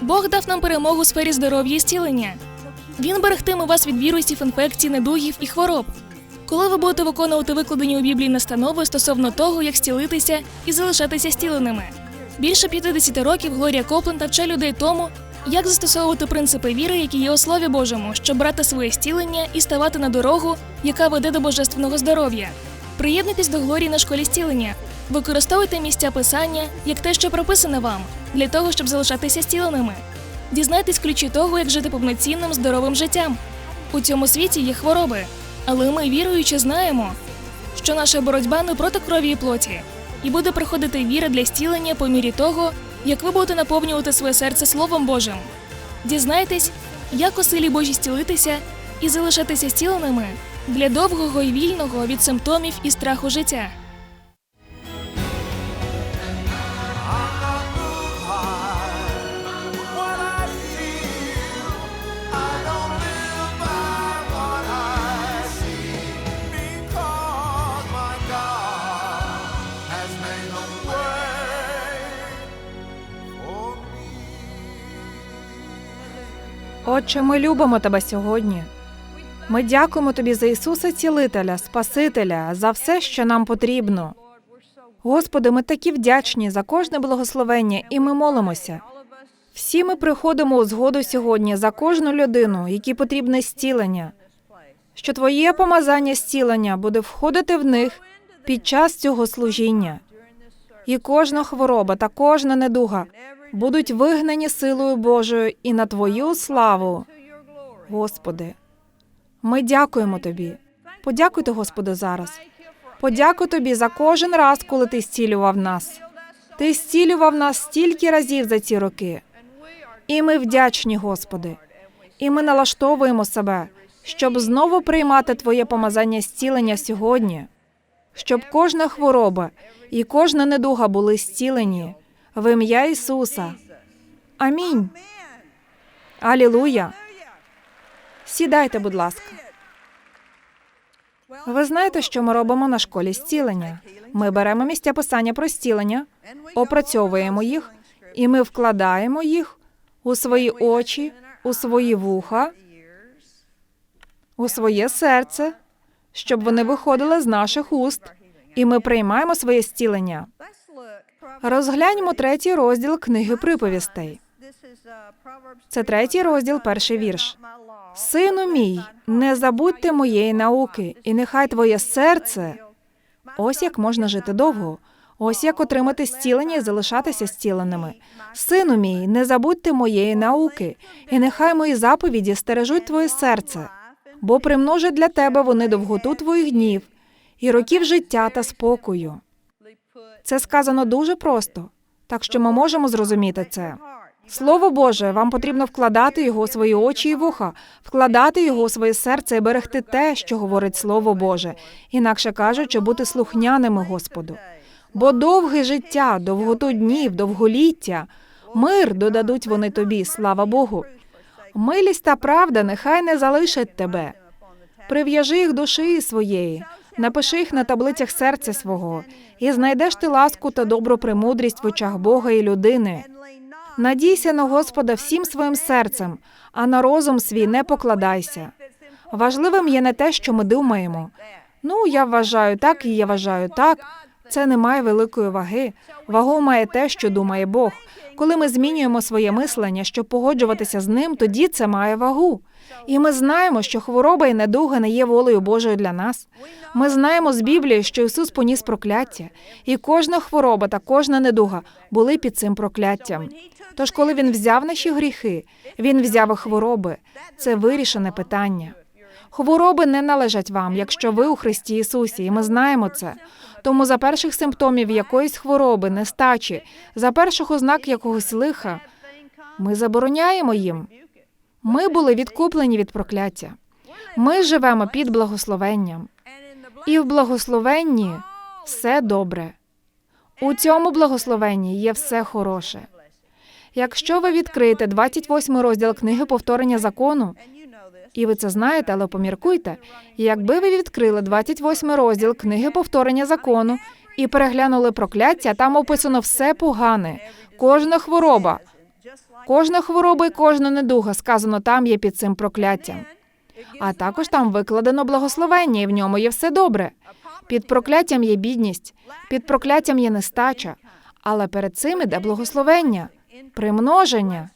Бог дав нам перемогу у сфері здоров'я і зцілення. Він берегтиме вас від вірусів, інфекцій, недугів і хвороб. Коли ви будете виконувати викладені у Біблії настанови стосовно того, як зцілитися і залишатися зціленими. Більше 50 років Глорія Копленд вче людей тому, як застосовувати принципи віри, які є у Слові Божому, щоб брати своє зцілення і ставати на дорогу, яка веде до божественного здоров'я. Приєднуйтесь до Глорії на школі зцілення. Використовуйте місця писання як те, що прописане вам, для того, щоб залишатися зціленими. Дізнайтесь ключі того, як жити повноцінним здоровим життям. У цьому світі є хвороби, але ми віруючи знаємо, що наша боротьба не проти крові і плоті, і буде приходити віра для зцілення по мірі того, як ви будете наповнювати своє серце Словом Божим. Дізнайтесь, як у силі Божій зцілитися і залишатися зціленими для довгого і вільного від симптомів і страху життя. Отче, ми любимо тебе сьогодні. Ми дякуємо тобі за Ісуса Цілителя, Спасителя, за все, що нам потрібно. Господи, ми такі вдячні за кожне благословення, і ми молимося. Всі ми приходимо у згоду сьогодні за кожну людину, якій потрібне зцілення, що Твоє помазання зцілення буде входити в них під час цього служіння. І кожна хвороба та кожна недуга будуть вигнані силою Божою і на Твою славу. Господи, ми дякуємо Тобі. Подякуйте, Господи, зараз. Подякуй Тобі за кожен раз, коли Ти зцілював нас. Ти зцілював нас стільки разів за ці роки. І ми вдячні, Господи. І ми налаштовуємо себе, щоб знову приймати Твоє помазання зцілення сьогодні, щоб кожна хвороба і кожна недуга були зцілені в ім'я Ісуса. Амінь. Алілуя. Сідайте, будь ласка. Ви знаєте, що ми робимо на школі зцілення? Ми беремо місця писання про зцілення, опрацьовуємо їх, і ми вкладаємо їх у свої очі, у свої вуха, у своє серце, щоб вони виходили з наших уст, і ми приймаємо своє зцілення. Розгляньмо третій розділ книги приповістей. Це третій розділ, перший вірш. Сину мій, не забудьте моєї науки, і нехай твоє серце. Ось як можна жити довго. Ось як отримати зцілення і залишатися зціленими. Сину мій, не забудьте моєї науки, і нехай мої заповіді стережуть твоє серце, бо примножать для тебе вони довготу твоїх днів і років життя та спокою. Це сказано дуже просто, так що ми можемо зрозуміти це. Слово Боже, вам потрібно вкладати його у свої очі і вуха, вкладати його у своє серце і берегти те, що говорить Слово Боже, інакше кажучи, бути слухняними Господу. Бо довге життя, довготу днів, довголіття, мир додадуть вони тобі, слава Богу. Милість та правда нехай не залишать тебе. Прив'яжи їх шиї своєї, напиши їх на таблицях серця свого, і знайдеш ти ласку та добру премудрість в очах Бога і людини. Надійся на Господа всім своїм серцем, а на розум свій не покладайся. Важливим є не те, що ми думаємо. Ну, я вважаю так, і я вважаю так. Це не має великої ваги. Вагу має те, що думає Бог. Коли ми змінюємо своє мислення, щоб погоджуватися з ним, тоді це має вагу. І ми знаємо, що хвороба і недуга не є волею Божою для нас. Ми знаємо з Біблії, що Ісус поніс прокляття, і кожна хвороба та кожна недуга були під цим прокляттям. Тож, коли він взяв наші гріхи, він взяв і хвороби. Це вирішене питання. Хвороби не належать вам, якщо ви у Христі Ісусі, і ми знаємо це. Тому за перших симптомів якоїсь хвороби, нестачі, за перших ознак якогось лиха, ми забороняємо їм. Ми були відкуплені від прокляття. Ми живемо під благословенням. І в благословенні все добре. У цьому благословенні є все хороше. Якщо ви відкриєте 28 розділ книги повторення закону, і ви це знаєте, але поміркуйте, якби ви відкрили 28 розділ книги повторення закону і переглянули прокляття, там описано все погане, кожна хвороба, Кожна хвороба і кожна недуга сказано там є під цим прокляттям. А також там викладено благословення, і в ньому є все добре. Під прокляттям є бідність, під прокляттям є нестача, але перед цим іде благословення, примноження,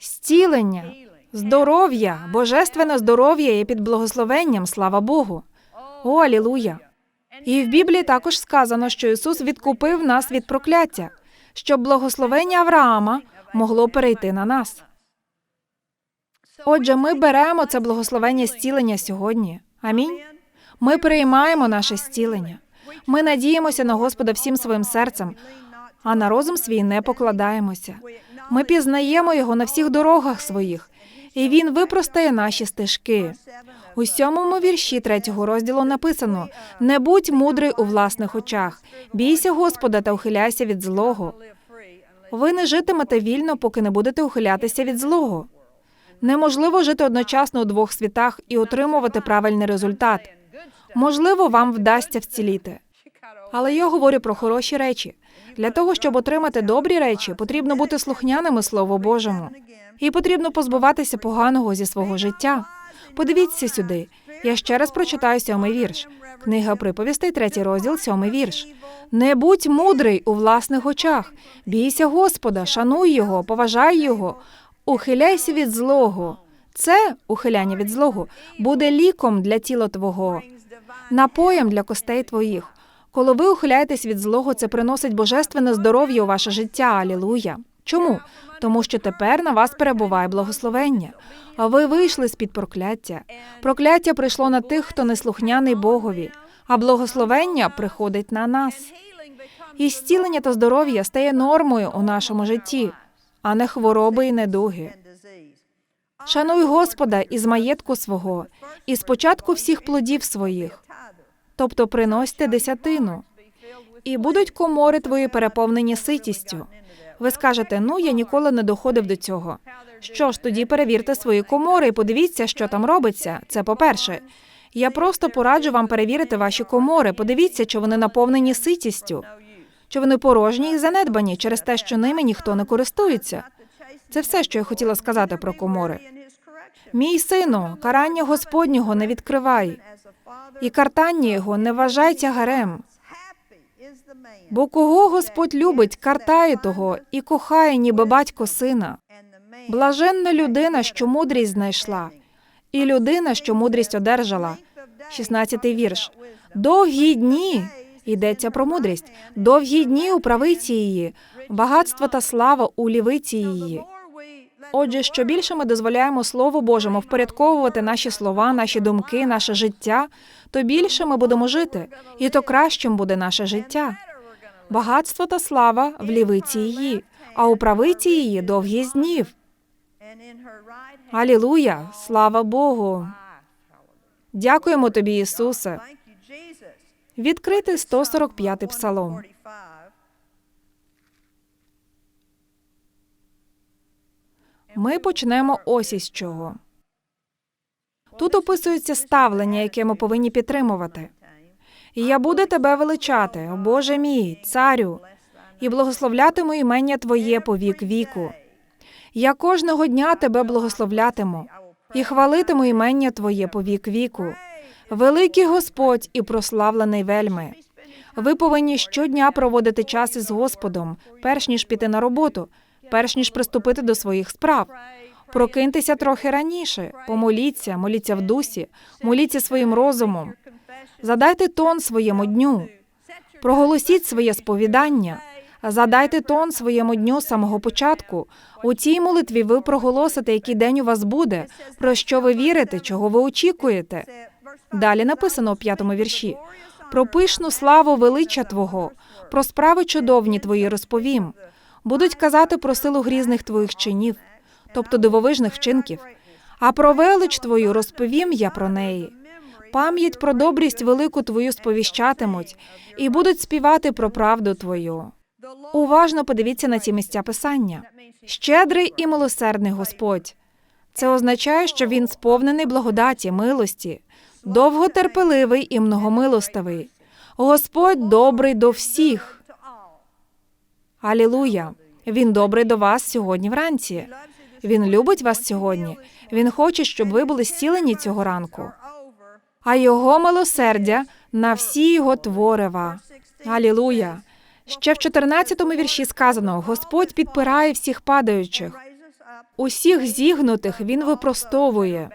зцілення, здоров'я, божественне здоров'я є під благословенням, слава Богу. О, алілуя! І в Біблії також сказано, що Ісус відкупив нас від прокляття, щоб благословення Авраама могло перейти на нас. Отже, ми беремо це благословення зцілення сьогодні. Амінь. Ми приймаємо наше зцілення. Ми надіємося на Господа всім своїм серцем, а на розум свій не покладаємося. Ми пізнаємо його на всіх дорогах своїх, і він випростає наші стежки. У сьомому вірші третього розділу написано: не будь мудрий у власних очах, бійся Господа та ухиляйся від злого. Ви не житимете вільно, поки не будете ухилятися від злого. Неможливо жити одночасно у двох світах і отримувати правильний результат. Можливо, вам вдасться вціліти. Але я говорю про хороші речі. Для того, щоб отримати добрі речі, потрібно бути слухняними Слову Божому. І потрібно позбуватися поганого зі свого життя. Подивіться сюди. Я ще раз прочитаю сьомий вірш. Книга приповістей, третій розділ, сьомий вірш. Не будь мудрий у власних очах. Бійся Господа, шануй його, поважай його, ухиляйся від злого. Це ухиляння від злого буде ліком для тіла твого, напоєм для костей твоїх. Коли ви ухиляєтесь від злого, це приносить божественне здоров'я у ваше життя. Алілуя. Чому? Тому що тепер на вас перебуває благословення. А ви вийшли з під прокляття. Прокляття прийшло на тих, хто неслухняний Богові, а благословення приходить на нас. І зцілення та здоров'я стає нормою у нашому житті, а не хвороби і недуги. Шануй Господа із маєтку свого, і спочатку всіх плодів своїх, тобто приносьте десятину, і будуть комори твої переповнені ситістю. Ви скажете, ну я ніколи не доходив до цього. Що ж, тоді перевірте свої комори і подивіться, що там робиться. Це по-перше. Я просто пораджу вам перевірити ваші комори. Подивіться, чи вони наповнені ситістю, чи вони порожні і занедбані через те, що ними ніхто не користується. Це все, що я хотіла сказати про комори. Мій сину, карання Господнього не відкривай, і картання його не вважай тягарем. Бо кого Господь любить, картає того і кохає, ніби батько сина. Блаженна людина, що мудрість знайшла, і людина, що мудрість одержала. 16-й вірш. Довгі дні йдеться про мудрість. Довгі дні у правиці її, багатство та слава у лівиці її. Отже, що більше ми дозволяємо Слову Божому впорядковувати наші слова, наші думки, наше життя, то більше ми будемо жити, і то кращим буде наше життя. Багатство та слава в лівиці її, а у правиці її довгість днів. Алілуя! Слава Богу! Дякуємо тобі, Ісусе. Відкритий 145-й псалом. Ми почнемо ось із чого. Тут описується ставлення, яке ми повинні підтримувати. Я буду тебе величати, Боже мій, царю, і благословлятиму імення Твоє по вік віку. Я кожного дня тебе благословлятиму і хвалитиму імення Твоє по вік віку. Великий Господь і прославлений вельми. Ви повинні щодня проводити час із Господом, перш ніж піти на роботу, перш ніж приступити до своїх справ. Прокиньтеся трохи раніше, помоліться, моліться в дусі, моліться своїм розумом. Задайте тон своєму дню, проголосіть своє сповідання, задайте тон своєму дню з самого початку. У цій молитві ви проголосите, який день у вас буде, про що ви вірите, чого ви очікуєте. Далі написано у п'ятому вірші: про пишну славу величчя Твого, про справи чудовні Твої розповім. Будуть казати про силу грізних твоїх чинів, тобто дивовижних вчинків. А про велич Твою розповім я про неї. Пам'ять про добрість велику Твою сповіщатимуть і будуть співати про правду Твою. Уважно подивіться на ці місця писання. Щедрий і милосердний Господь. Це означає, що він сповнений благодаті, милості, довготерпеливий і многомилостивий. Господь добрий до всіх. Алілуя! Він добрий до вас сьогодні вранці. Він любить вас сьогодні. Він хоче, щоб ви були зцілені цього ранку. А його милосердя на всі його творива. Алілуя. Ще в 14-му вірші сказано: Господь підпирає всіх падаючих, усіх зігнутих він випростовує.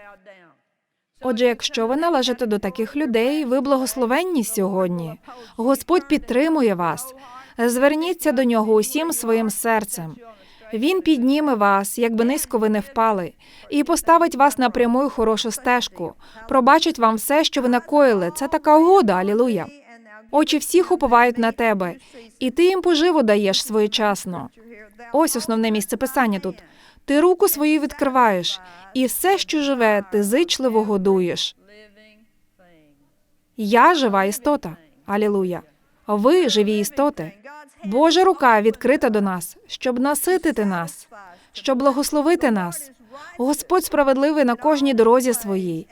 Отже, якщо ви належите до таких людей, ви благословенні сьогодні. Господь підтримує вас. Зверніться до нього усім своїм серцем. Він підніме вас, якби низько ви не впали, і поставить вас на пряму й хорошу стежку. Пробачить вам все, що ви накоїли. Це така угода, алілуя. Очі всіх уповають на тебе, і ти їм поживу даєш своєчасно. Ось основне місце писання тут. Ти руку свою відкриваєш, і все, що живе, ти зичливо годуєш. Я жива істота. Алілуя. Ви живі істоти. Божа рука відкрита до нас, щоб наситити нас, щоб благословити нас. Господь справедливий на кожній дорозі своїй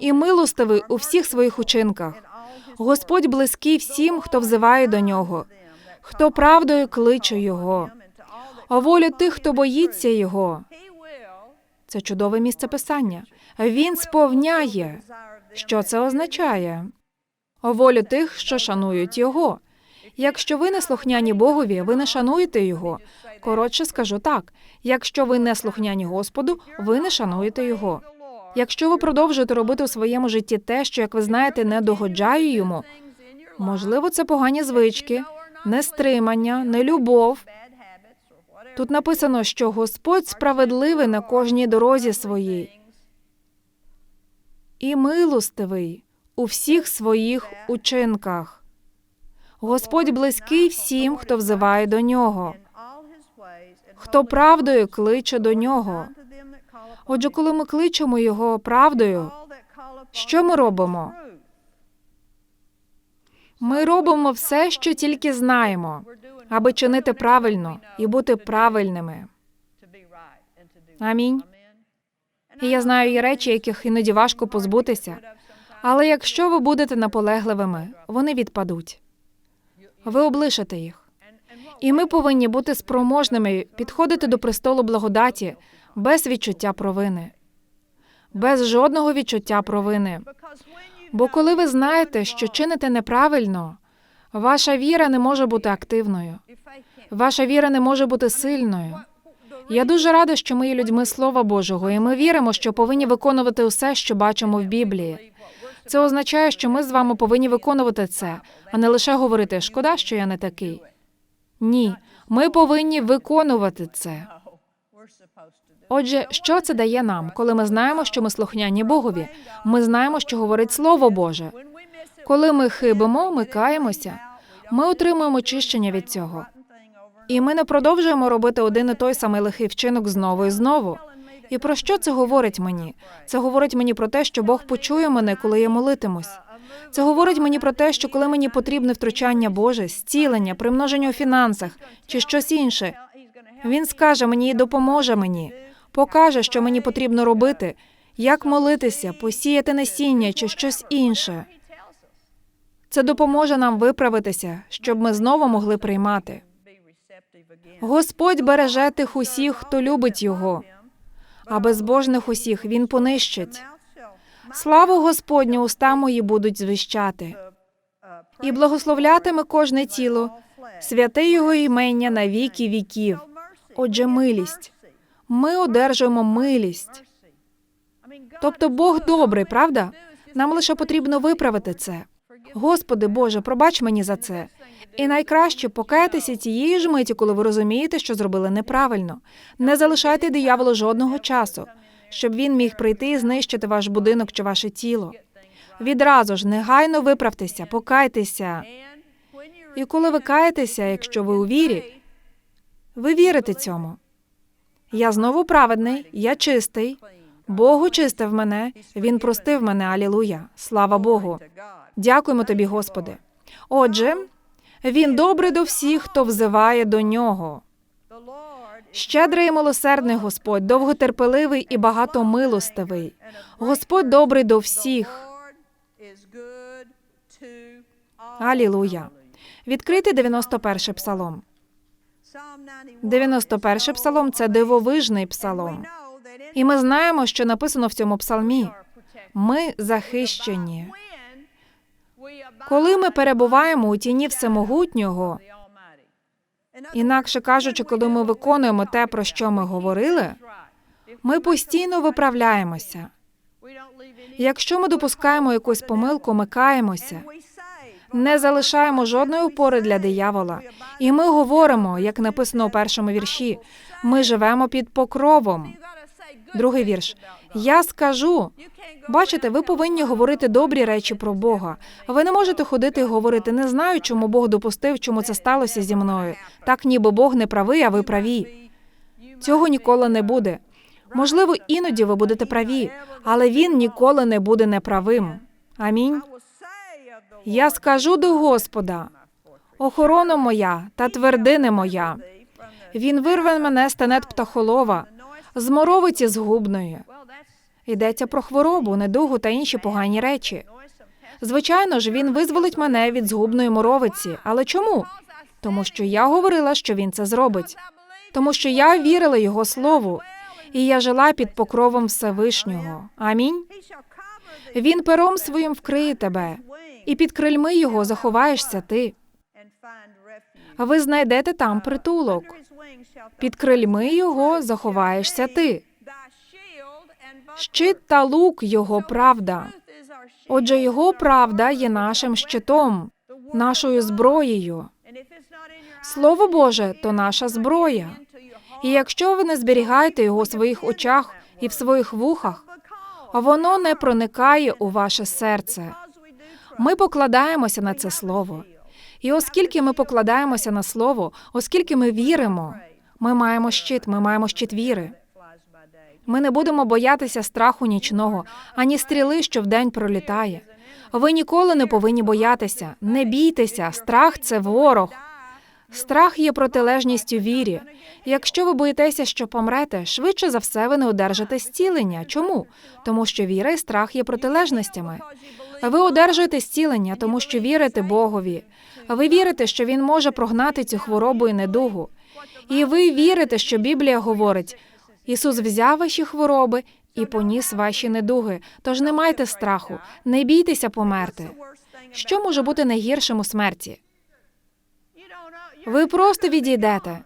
і милостивий у всіх своїх учинках. Господь близький всім, хто взиває до нього, хто правдою кличе його. А волю тих, хто боїться його. Це чудове місце писання. Він сповняє. Що це означає? Волю тих, що шанують його. Якщо ви не слухняні Богові, ви не шануєте його. Коротше скажу так: якщо ви не слухняні Господу, ви не шануєте його. Якщо ви продовжуєте робити у своєму житті те, що, як ви знаєте, не догоджає йому, можливо, це погані звички, нестримання, нелюбов. Тут написано, що Господь справедливий на кожній дорозі своїй і милостивий у всіх своїх учинках. Господь близький всім, хто взиває до нього, хто правдою кличе до нього. Отже, коли ми кличемо його правдою, що ми робимо? Ми робимо все, що тільки знаємо, аби чинити правильно і бути правильними. Амінь. І я знаю є речі, яких іноді важко позбутися. Але якщо ви будете наполегливими, вони відпадуть. Ви облишите їх. І ми повинні бути спроможними підходити до престолу благодаті без відчуття провини, без жодного відчуття провини. Бо коли ви знаєте, що чините неправильно, ваша віра не може бути активною, ваша віра не може бути сильною. Я дуже рада, що ми є людьми Слова Божого, і ми віримо, що повинні виконувати усе, що бачимо в Біблії. Це означає, що ми з вами повинні виконувати це, а не лише говорити шкода, що я не такий. Ні, ми повинні виконувати це. Отже, що це дає нам, коли ми знаємо, що ми слухняні Богові? Ми знаємо, що говорить Слово Боже. Коли ми хибимо, ми каємося. Ми отримуємо очищення від цього. І ми не продовжуємо робити один і той самий лихий вчинок знову і знову. І про що це говорить мені? Це говорить мені про те, що Бог почує мене, коли я молитимусь. Це говорить мені про те, що коли мені потрібне втручання Боже, зцілення, примноження у фінансах чи щось інше, він скаже мені і допоможе мені, покаже, що мені потрібно робити, як молитися, посіяти насіння чи щось інше. Це допоможе нам виправитися, щоб ми знову могли приймати. Господь береже тих усіх, хто любить його, а безбожних усіх він понищить. Славу Господню уста мої будуть звіщати, і благословлятиме кожне тіло, святе його імення на віки віків. Отже, милість. Ми одержуємо милість. Тобто Бог добрий, правда? Нам лише потрібно виправити це. Господи Боже, пробач мені за це. І найкраще покаятися цієї ж миті, коли ви розумієте, що зробили неправильно. Не залишайте дияволу жодного часу, щоб він міг прийти і знищити ваш будинок чи ваше тіло. Відразу ж негайно виправтеся, покайтеся. І коли ви каєтеся, якщо ви у вірі, ви вірите цьому. Я знову праведний, я чистий. Бог очистив мене, він простив мене. Алілуя. Слава Богу. Дякуємо тобі, Господи. Отже, він добрий до всіх, хто взиває до нього. Щедрий і милосердний Господь, довготерпеливий і багатомилостивий. Господь добрий до всіх. Алілуя. Відкритий 91 псалом. 91-й псалом це дивовижний псалом. І ми знаємо, що написано в цьому псалмі. Ми захищені. Коли ми перебуваємо у тіні всемогутнього, інакше кажучи, коли ми виконуємо те, про що ми говорили, ми постійно виправляємося. Якщо ми допускаємо якусь помилку, ми каємося, не залишаємо жодної опори для диявола. І ми говоримо, як написано у першому вірші, ми живемо під покровом. Другий вірш. Я скажу. Бачите, ви повинні говорити добрі речі про Бога. Ви не можете ходити і говорити, не знаю, чому Бог допустив, чому це сталося зі мною. Так ніби Бог не правий, а ви праві. Цього ніколи не буде. Можливо, іноді ви будете праві, але він ніколи не буде неправим. Амінь. Я скажу до Господа, охорона моя та твердине моя. Він вирве мене з тенет птахолова, з моровиці згубної. Йдеться про хворобу, недугу та інші погані речі. Звичайно ж, він визволить мене від згубної моровиці. Але чому? Тому що я говорила, що він це зробить. Тому що я вірила його слову, і я жила під покровом Всевишнього. Амінь. Він пером своїм вкриє тебе, і під крильми його заховаєшся ти. Ви знайдете там притулок. Під крильми його заховаєшся ти. Щит та лук його правда. Отже, його правда є нашим щитом, нашою зброєю. Слово Боже то наша зброя. І якщо ви не зберігаєте його у своїх очах і в своїх вухах, воно не проникає у ваше серце. Ми покладаємося на це слово. І оскільки ми покладаємося на слово, оскільки ми віримо, ми маємо щит, ми маємо щит віри. Ми не будемо боятися страху нічного, ані стріли, що вдень пролітає. Ви ніколи не повинні боятися. Не бійтеся, страх це ворог. Страх є протилежністю вірі. Якщо ви боїтеся, що помрете, швидше за все ви не одержите зцілення. Чому? Тому що віра і страх є протилежностями. Ви одержуєте зцілення, тому що вірите Богові. Ви вірите, що він може прогнати цю хворобу і недугу. І ви вірите, що Біблія говорить: Ісус взяв ваші хвороби і поніс ваші недуги. Тож не майте страху, не бійтеся померти. Що може бути найгіршим у смерті? Ви просто відійдете.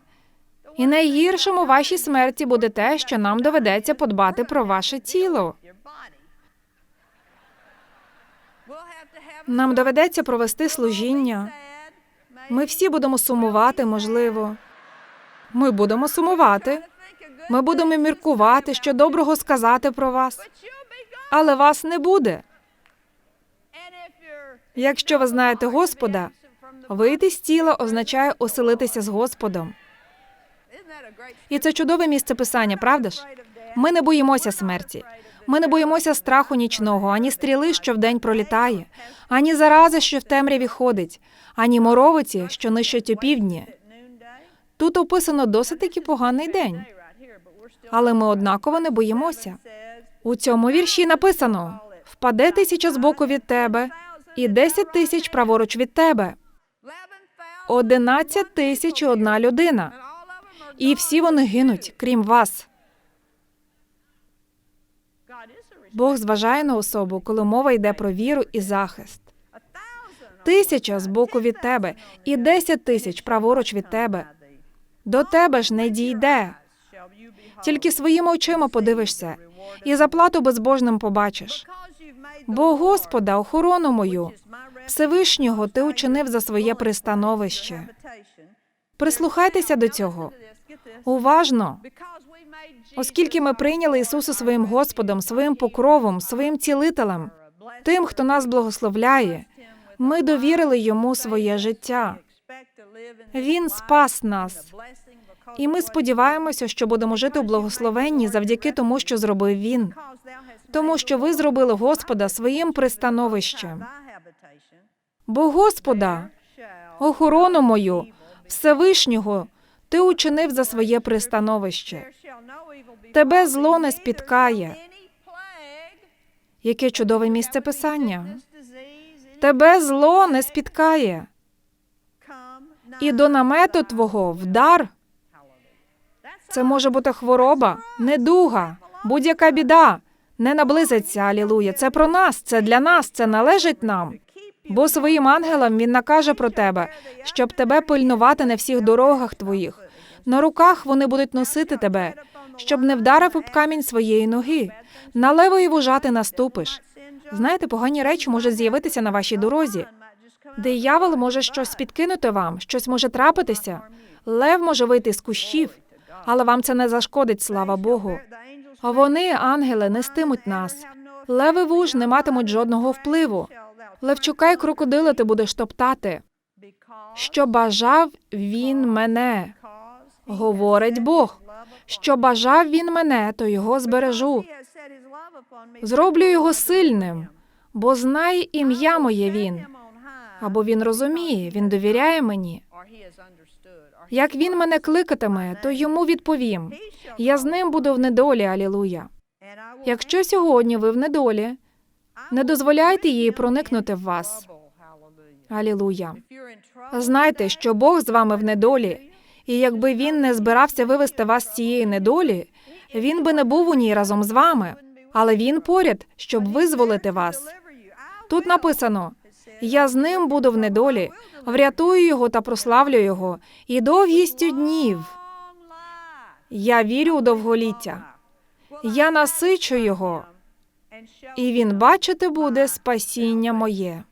І найгіршим у вашій смерті буде те, що нам доведеться подбати про ваше тіло. Нам доведеться провести служіння. Ми всі будемо сумувати, можливо. Ми будемо сумувати. Ми будемо міркувати, що доброго сказати про вас, але вас не буде. Якщо ви знаєте Господа, вийти з тіла означає оселитися з Господом. І це чудове місце писання, правда ж? Ми не боїмося смерті. Ми не боїмося страху нічного, ані стріли, що вдень пролітає, ані зарази, що в темряві ходить, ані моровиці, що нищать у півдні. Тут описано досить таки поганий день, але ми однаково не боїмося. У цьому вірші написано: впаде тисяча збоку від тебе, і десять тисяч праворуч від тебе, одинадцять тисяч і одна людина. І всі вони гинуть, крім вас. Бог зважає на особу, коли мова йде про віру і захист. Тисяча з боку від тебе і десять тисяч праворуч від тебе. До тебе ж не дійде. Тільки своїми очима подивишся, і заплату безбожним побачиш. Бо Господа, охорону мою, Всевишнього ти учинив за своє пристановище. Прислухайтеся до цього уважно, оскільки ми прийняли Ісуса своїм Господом, своїм покровом, своїм цілителем, тим, хто нас благословляє. Ми довірили йому своє життя. Він спас нас, і ми сподіваємося, що будемо жити у благословенні завдяки тому, що зробив він, тому що ви зробили Господа своїм пристановищем. Бо Господа, охорону мою, Всевишнього, ти учинив за своє пристановище. Тебе зло не спіткає. Яке чудове місце писання. Тебе зло не спіткає, і до намету твого вдар Це може бути хвороба, недуга, будь-яка біда. Не наблизиться, алілуя. Це про нас, це для нас, це належить нам. Бо своїм ангелам він накаже про тебе, щоб тебе пильнувати на всіх дорогах твоїх. На руках вони будуть носити тебе, щоб не вдарив об камінь своєї ноги. На левої вужа ти наступиш. Знаєте, погані речі можуть з'явитися на вашій дорозі. Диявол може щось підкинути вам, щось може трапитися. Лев може вийти з кущів, але вам це не зашкодить, слава Богу. Вони, ангели, нестимуть нас. Леви вуж не матимуть жодного впливу. Левчука й крокодила ти будеш топтати. Що бажав він мене, говорить Бог. Що бажав він мене, то його збережу. Зроблю його сильним, бо знає ім'я моє він. Або він розуміє, він довіряє мені. Як він мене кликатиме, то йому відповім. Я з ним буду в недолі, алілуя. Якщо сьогодні ви в недолі, не дозволяйте їй проникнути в вас. Алілуя. Знайте, що Бог з вами в недолі, і якби він не збирався вивести вас з цієї недолі, він би не був у ній разом з вами, але він поряд, щоб визволити вас. Тут написано: я з ним буду в недолі, врятую його та прославлю його, і довгістю днів. Я вірю у довголіття. Я насичу його, і він бачити буде спасіння моє.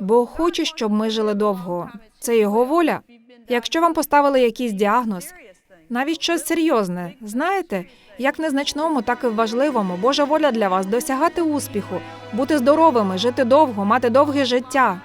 Бог хоче, щоб ми жили довго. Це його воля. Якщо вам поставили якийсь діагноз, навіть щось серйозне, знаєте, як незначному, так і важливому. Божа воля для вас досягати успіху, бути здоровими, жити довго, мати довге життя.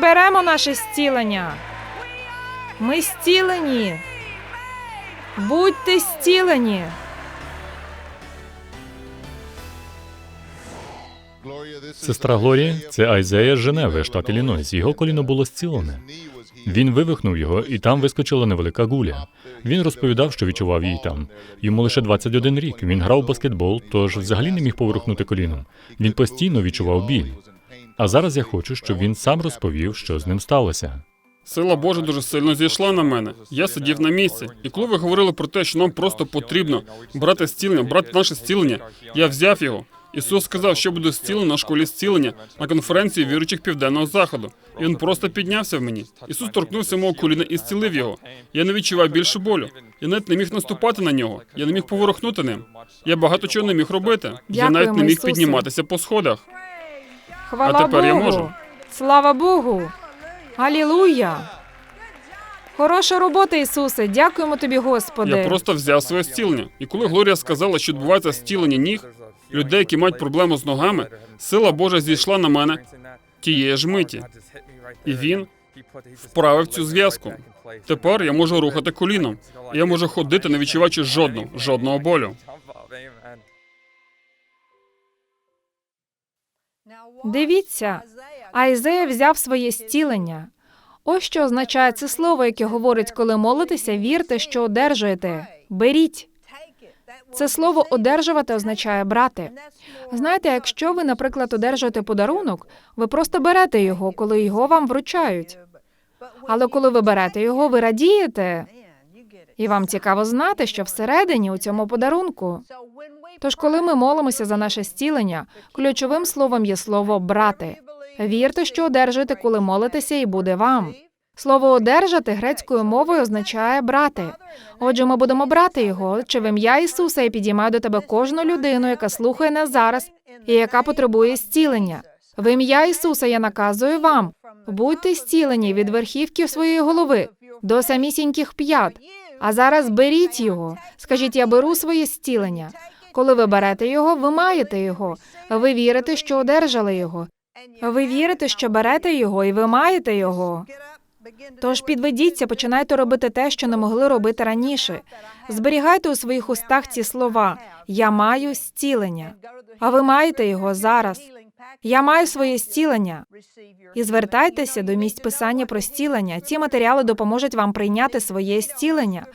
Беремо наше зцілення. Ми зцілені. Будьте зцілені. Сестра Глорія, це Айзея з Женеви, штат Іллінойс. Його коліно було зцілене. Він вивихнув його, і там вискочила невелика гуля. Він розповідав, що відчував її там. Йому лише 21 рік. Він грав у баскетбол, тож взагалі не міг поворухнути коліном. Він постійно відчував біль. А зараз я хочу, щоб він сам розповів, що з ним сталося. Сила Божа дуже сильно зійшла на мене. Я сидів на місці. І коли ви говорили про те, що нам просто потрібно брати зцілення, брати наше зцілення, я взяв його. Ісус сказав, що буде зцілено на школі зцілення на конференції віруючих південного заходу. І він просто піднявся в мені. Ісус торкнувся мого коліна і зцілив його. Я не відчував більше болю. Я навіть не міг наступати на нього. Я не міг поворухнути ним. Я багато чого не міг робити. я навіть не міг підніматися по сходах. Хвала А тепер я можу. Слава Богу. Алілуя. Хороша робота, Ісусе. Дякуємо тобі, Господи. Я просто взяв своє зцілення. І коли Глорія сказала, що відбувається зцілення ніг, людей, які мають проблему з ногами, сила Божа зійшла на мене тієї ж миті. І він вправив цю зв'язку. Тепер я можу рухати коліном. Я можу ходити, не відчуваючи жодного, жодного болю. Дивіться, Айзея взяв своє зцілення. Ось що означає це слово, яке говорить, коли молитеся, вірте, що одержуєте. Беріть. Це слово одержувати означає брати. Знаєте, якщо ви, наприклад, одержуєте подарунок, ви просто берете його, коли його вам вручають. Але коли ви берете його, ви радієте. І вам цікаво знати, що всередині у цьому подарунку. Тож, коли ми молимося за наше зцілення, ключовим словом є слово брати. Вірте, що одержуєте, коли молитеся, і буде вам. Слово одержати грецькою мовою означає брати. Отже, ми будемо брати його, чи в ім'я Ісуса я підіймаю до тебе кожну людину, яка слухає нас зараз і яка потребує зцілення. В ім'я Ісуса я наказую вам. Будьте зцілені від верхівки своєї голови до самісіньких п'ят. А зараз беріть його. Скажіть, я беру своє зцілення. Коли ви берете його, ви маєте його. Ви вірите, що одержали його. Ви вірите, що берете його, і ви маєте його. Тож підведіться, починайте робити те, що не могли робити раніше. Зберігайте у своїх устах ці слова: Я маю зцілення. А ви маєте його зараз. Я маю своє зцілення. І звертайтеся до місць писання про зцілення. Ці матеріали допоможуть вам прийняти своє зцілення.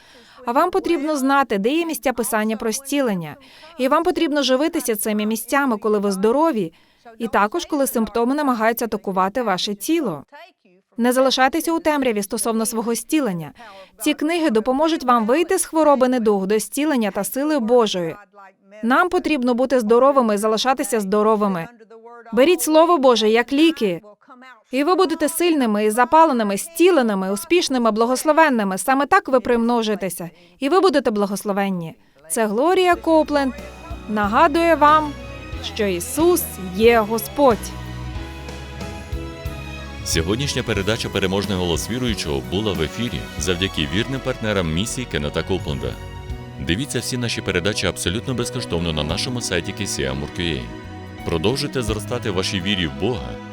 А вам потрібно знати, де є місця писання про зцілення. І вам потрібно живитися цими місцями, коли ви здорові, і також коли симптоми намагаються атакувати ваше тіло. Не залишайтеся у темряві стосовно свого зцілення. Ці книги допоможуть вам вийти з хвороби недуг до зцілення та сили Божої. Нам потрібно бути здоровими і залишатися здоровими. Беріть слово Боже як ліки, і ви будете сильними і запаленими, зціленими, успішними, благословенними. Саме так ви примножитеся, і ви будете благословенні. Це Глорія Копленд нагадує вам, що Ісус є Господь. Сьогоднішня передача Переможний голос віруючого була в ефірі завдяки вірним партнерам місії Кеннета Копленда. Дивіться всі наші передачі абсолютно безкоштовно на нашому сайті KCM.ua. Продовжуйте зростати в вашій вірі в Бога